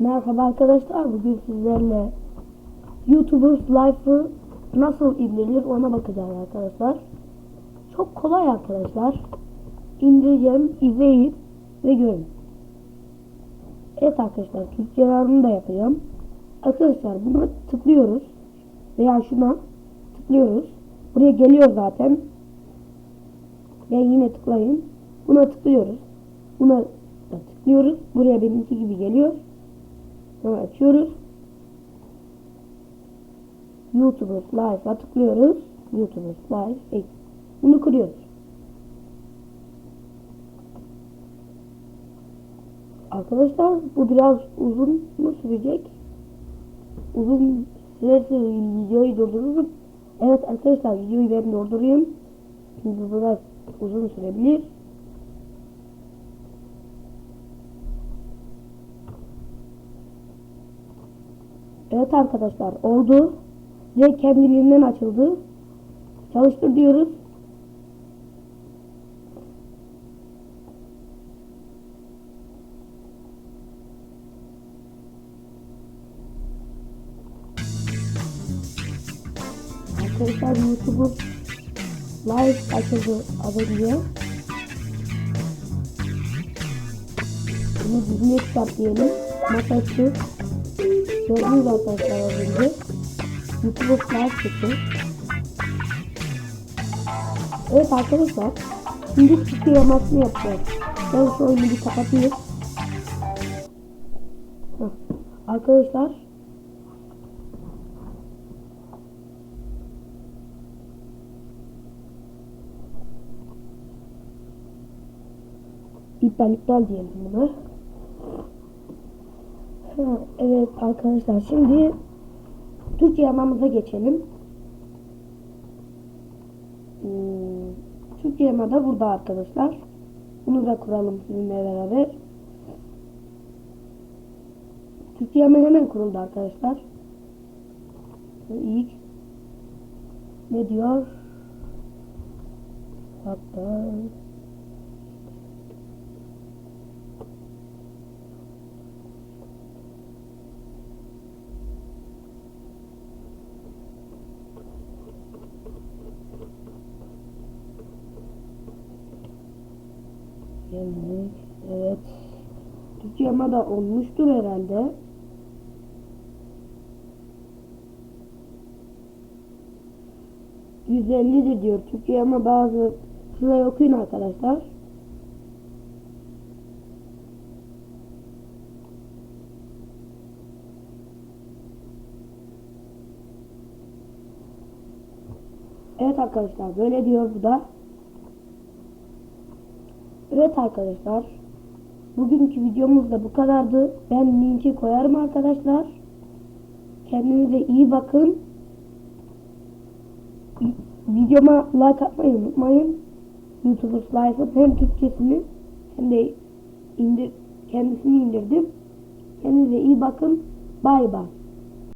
Merhaba arkadaşlar. Bugün sizlerle YouTubers Life'ı nasıl indirilir ona bakacağız arkadaşlar. Çok kolay arkadaşlar. İndireceğim, izleyin ve görün. Evet arkadaşlar, Türkçe yararını da yapacağım. Arkadaşlar buna tıklıyoruz. Veya şuna tıklıyoruz. Buraya geliyor zaten. Ben yine tıklayın. Buna tıklıyoruz. Buna tıklıyoruz. Buraya benimki gibi geliyor. Bunu açıyoruz. YouTubers Live'a tıklıyoruz. YouTubers Live. Bunu kuruyoruz. Arkadaşlar bu biraz uzun mu sürecek? Uzun sürerse videoyu durdururum. Evet arkadaşlar videoyu ben durdurayım. Çünkü biraz uzun sürebilir. Evet arkadaşlar oldu. Ve kendiliğinden açıldı. Çalıştır diyoruz. Arkadaşlar YouTube'u live açıldı az önce. Bunu düzgün çıkart diyelim. Masası Gördünüz arkadaşlar az önce. YouTube'a çıktı. Evet arkadaşlar. Şimdi çıkı yamasını yapacağız. Ben şu oyunu bir kapatayım. Heh. Arkadaşlar. İptal iptal diyelim buna. Evet arkadaşlar şimdi Türkçe yamamıza geçelim. Hmm, Türkçe yama da burada arkadaşlar. Bunu da kuralım sizinle beraber. Türkçe yama hemen kuruldu arkadaşlar. İlk ne diyor? Hatta Geldik. Evet. Türkçe yama da olmuştur herhalde. %50'dir diyor Türkçe yama bazı şurayı okuyun arkadaşlar. Evet arkadaşlar böyle diyor bu da. Evet arkadaşlar. Bugünkü videomuz da bu kadardı. Ben linki koyarım arkadaşlar. Kendinize iyi bakın. Videoma like atmayı unutmayın. YouTubers Life'ın hem Türkçesini hem de indir, kendisini indirdim. Kendinize iyi bakın. Bay bay.